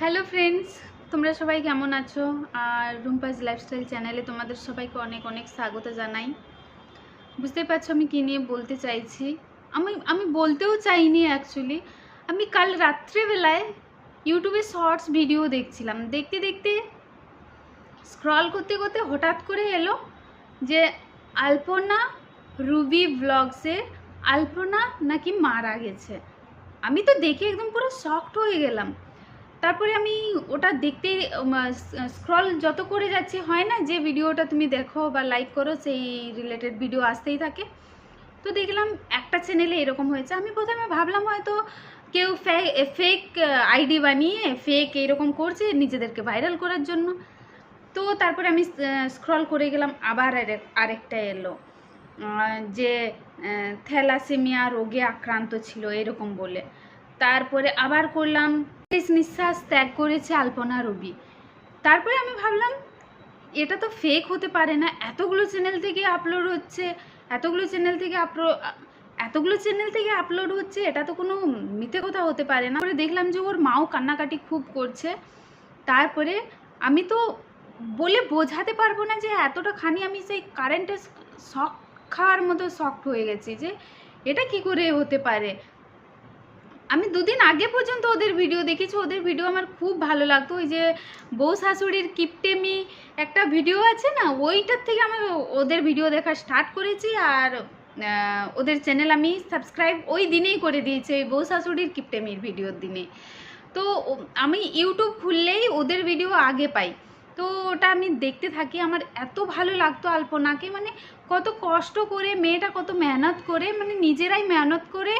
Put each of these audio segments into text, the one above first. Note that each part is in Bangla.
হ্যালো ফ্রেন্ডস তোমরা সবাই কেমন আছো? আর রুম্পাস লাইফস্টাইল চ্যানেলে তোমাদের সবাইকে অনেক অনেক স্বাগত জানাই। বুঝতেই পারছ আমি কী নিয়ে বলতে চাইছি? আমি আমি বলতেও চাইনি অ্যাকচুয়ালি আমি কাল রাত্রেবেলায় ইউটিউবে শর্টস ভিডিও দেখছিলাম। দেখতে দেখতে স্ক্রল করতে করতে হঠাৎ করে এলো যে আলপনা রুবি ব্লগসে আলপনা নাকি মারা গেছে। আমি তো দেখে একদম পুরো শক্ট হয়ে গেলাম। তারপরে আমি ওটা দেখতে স্ক্রল যত করে যাচ্ছি, হয় না যে ভিডিওটা তুমি দেখো বা লাইক করো, সেই রিলেটেড ভিডিও আসতেই থাকে। তো দেখলাম একটা চ্যানেলে এরকম হয়েছে। আমি প্রথমে ভাবলাম হয়তো কেউ ফেক আইডি বানিয়ে ফেক এরকম করছে নিজেদেরকে ভাইরাল করার জন্য। তো তারপরে আমি স্ক্রল করে গেলাম, আবার আরেক- আরেকটা এলো। যে থ্যালাসেমিয়া রোগে আক্রান্ত ছিল, এরকম বলে। তারপরে আবার করলাম শেষ নিঃশ্বাস ত্যাগ করেছে আলপনা রবি। তারপরে আমি ভাবলাম, এটা তো ফেক হতে পারে না। এতগুলো চ্যানেল থেকে আপলোড হচ্ছে, এতগুলো চ্যানেল থেকে আপলোড এতগুলো চ্যানেল থেকে আপলোড হচ্ছে, এটা তো কোনো মিথ্যে কথা হতে পারে না। পরে দেখলাম যে ওর মাও কান্নাকাটি খুব করছে। তারপরে আমি তো বলে বোঝাতে পারব না যে এতটা খানি আমি সেই কারেন্টের শখ খাওয়ার মতো শক্ট হয়ে গেছি যে এটা কি করে হতে পারে? আমি দুদিন আগে পর্যন্ত ওদের ভিডিও দেখেছি। ওদের ভিডিও আমার খুব ভালো লাগতো। ওই যে বউ শাশুড়ির কিপটেমি একটা ভিডিও আছে না? ওইটার থেকে আমি ওদের ভিডিও দেখা স্টার্ট করেছি আর ওদের চ্যানেল আমি সাবস্ক্রাইব ওই দিনেই করে দিয়েছি, ওই বউ শাশুড়ির কিপটেমির ভিডিওর দিনে। তো আমি ইউটিউব খুললেই ওদের ভিডিও আগে পাই। তো ওটা আমি দেখতে থাকি। আমার এত ভালো লাগতো আলপনাকে মানে কত কষ্ট করে, মেয়েটা কত মেহনত করে মানে নিজেরাই মেহনত করে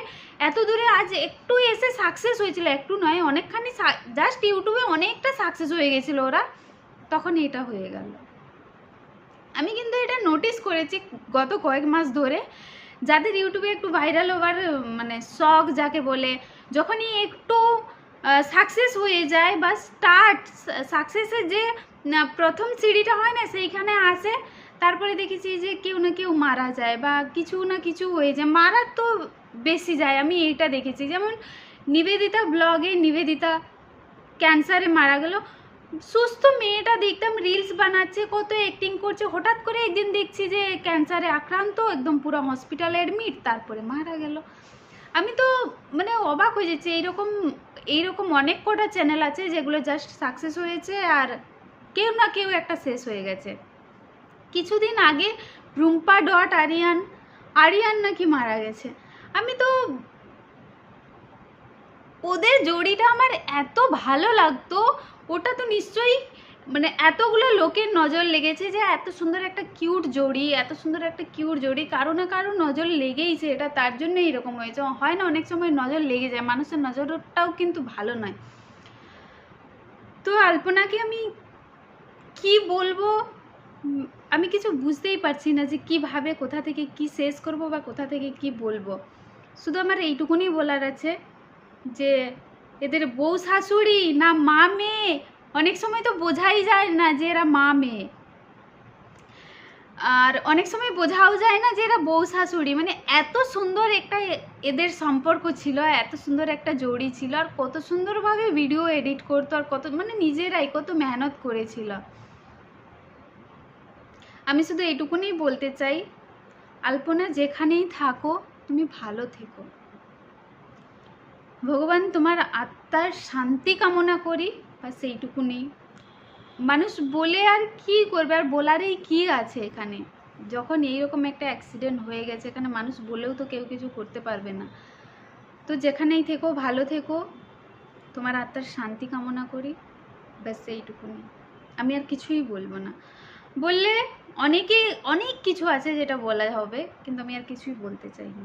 এত দূরে আজ একটু এসে সাকসেস হয়েছিল, একটু নয়, অনেকখানি জাস্ট ইউটিউবে অনেকটা সাকসেস হয়ে গেছিল ওরা। তখন এটা হয়ে গেল। আমি কিন্তু এটা নোটিস করেছি গত কয়েক মাস ধরে। যাদের ইউটিউবে একটু ভাইরাল হওয়ার মানে শখ যাকে বলে, যখনই একটু সাকসেস হয়ে যায় বা স্টার্ট সাকসেসের যে প্রথম সিঁড়িটা হয় না, সেইখানে আসে। তারপরে দেখেছি যে কেউ না কেউ মারা যায় বা কিছু না কিছু হয়ে যায়। মারা তো বেশি যায়, আমি এইটা দেখেছি। যেমন নিবেদিতা ব্লগে নিবেদিতা ক্যান্সারে মারা গেল। সুস্থ মেয়েটা দেখতাম রিলস বানাচ্ছে, কত অ্যাক্টিং করছে। হঠাৎ করে একদিন দেখছি যে ক্যান্সারে আক্রান্ত, একদম পুরো হসপিটালে অ্যাডমিট তারপরে মারা গেল। আমি তো মানে অবাক হয়ে যাচ্ছি। এইরকম এইরকম অনেক কটা চ্যানেল আছে যেগুলো জাস্ট সাকসেস হয়েছে আর কেউ না কেউ একটা শেষ হয়ে গেছে। কিছুদিন আগে রুম্পা ডট আরিয়ান আরিয়ান নাকি মারা গেছে। আমি তো, ওদের জড়িটা আমার এত ভালো লাগতো, ওটা তো নিশ্চয়ই মানে এতগুলো লোকের নজর লেগেছে যে এত সুন্দর একটা কিউট জড়ি, এত সুন্দর একটা কিউট জড়ি, কারও না কারও নজর লেগেইছে, এটা তার জন্য এরকম হয়েছে। হয় না অনেক সময় নজর লেগে যায়, মানুষের নজরটাও কিন্তু ভালো নয়। তো আলপনাকে আমি কি বলব? আমি কিছু বুঝতেই পারছি না যে কীভাবে, কোথা থেকে কি শেষ করব বা কোথা থেকে কি বলব। শুধু আমার এইটুকুনি বলার আছে যে, এদের বউ শাশুড়ি না মা মেয়ে অনেক সময় তো বোঝাই যায় না যে এরা মা, মেয়ে। আর অনেক সময় বোঝাও যায় না যে এরা বউ, শাশুড়ি। মানে এত সুন্দর একটা এদের সম্পর্ক ছিল, এত সুন্দর একটা জড়ি ছিল, আর কত সুন্দরভাবে ভিডিও এডিট করতো, আর কত মানে নিজেরাই কত মেহনত করেছিল। আমি শুধু এইটুকুনি বলতে চাই, আলপনা, যেখানেই থাকো, তুমি ভালো থেকো। ভগবান তোমার আত্মার শান্তি কামনা করি। বা সেইটুকুনি। মানুষ বলে আর কি করবে? আর বলারই কি আছে এখানে? যখন এইরকম একটা অ্যাক্সিডেন্ট হয়ে গেছে, এখানে মানুষ বলেও তো কেউ কিছু করতে পারবে না। তো যেখানেই থেকো, ভালো থেকো। তোমার আত্মার শান্তি কামনা করি। ব্যাস এইটুকুনি। আমি আর কিছুই বলব না। বললে অনেকে অনেক কিছু আছে যেটা বলা হবে, কিন্তু আমি আর কিছুই বলতে চাই না